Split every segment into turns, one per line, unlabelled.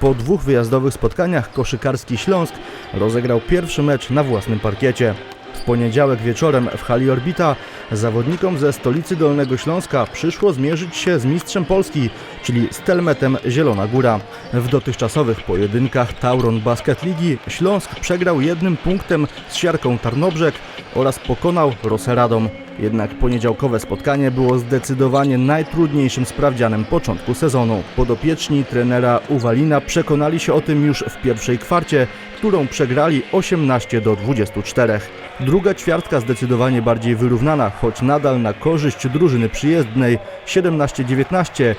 Po dwóch wyjazdowych spotkaniach koszykarski Śląsk rozegrał pierwszy mecz na własnym parkiecie. W poniedziałek wieczorem w hali Orbita zawodnikom ze stolicy Dolnego Śląska przyszło zmierzyć się z mistrzem Polski, czyli Stelmetem Zielona Góra. W dotychczasowych pojedynkach Tauron Basket Ligi Śląsk przegrał jednym punktem z Siarką Tarnobrzeg oraz pokonał Roseradom. Jednak poniedziałkowe spotkanie było zdecydowanie najtrudniejszym sprawdzianem początku sezonu. Podopieczni trenera Uwalina przekonali się o tym już w pierwszej kwarcie, którą przegrali 18 do 24. Druga ćwiartka zdecydowanie bardziej wyrównana, choć nadal na korzyść drużyny przyjezdnej 17-19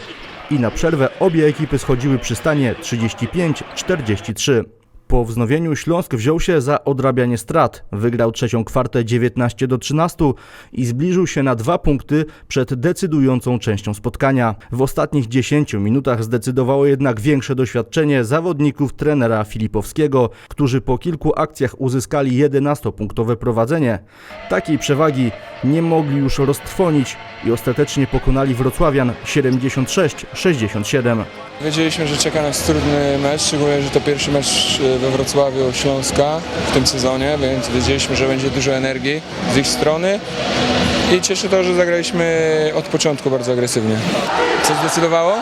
i na przerwę obie ekipy schodziły przy stanie 35-43. Po wznowieniu Śląsk wziął się za odrabianie strat. Wygrał trzecią kwartę 19 do 13 i zbliżył się na dwa punkty przed decydującą częścią spotkania. W ostatnich 10 minutach zdecydowało jednak większe doświadczenie zawodników trenera Filipowskiego, którzy po kilku akcjach uzyskali 11-punktowe prowadzenie. Takiej przewagi nie mogli już roztrwonić i ostatecznie pokonali Wrocławian 76-67.
Wiedzieliśmy, że czeka nas trudny mecz, szczególnie, że to pierwszy mecz e, we Wrocławiu Śląska w tym sezonie, więc wiedzieliśmy, że będzie dużo energii z ich strony i cieszy to, że zagraliśmy od początku bardzo agresywnie. Co zdecydowało?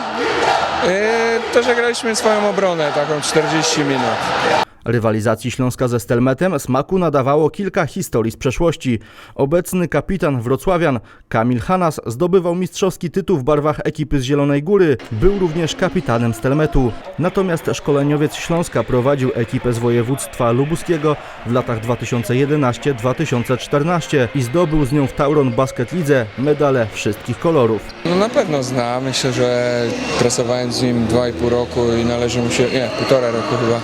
E, To, że graliśmy swoją obronę, taką 40 minut.
Rywalizacji Śląska ze Stelmetem smaku nadawało kilka historii z przeszłości. Obecny kapitan wrocławian Kamil Hanas zdobywał mistrzowski tytuł w barwach ekipy z Zielonej Góry. Był również kapitanem Stelmetu. Natomiast szkoleniowiec Śląska prowadził ekipę z województwa lubuskiego w latach 2011-2014 i zdobył z nią w Tauron Basket Lidze medale wszystkich kolorów.
No na pewno zna, myślę, że pracowałem z nim 2,5 roku i należy mu się, nie, półtora roku chyba.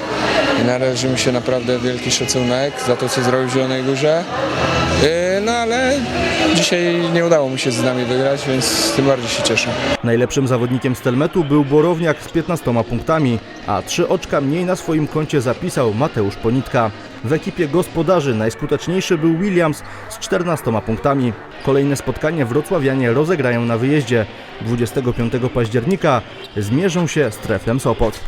I należy mu się naprawdę wielki szacunek za to, co zrobił w Zielonej Górze. Yy, No ale dzisiaj nie udało mu się z nami wygrać, więc tym bardziej się cieszę.
Najlepszym zawodnikiem Stelmetu był Borowniak z 15 punktami, a trzy oczka mniej na swoim koncie zapisał Mateusz Ponitka. W ekipie gospodarzy najskuteczniejszy był Williams z 14 punktami. Kolejne spotkanie wrocławianie rozegrają na wyjeździe. 25 października zmierzą się z Treflem Sopot.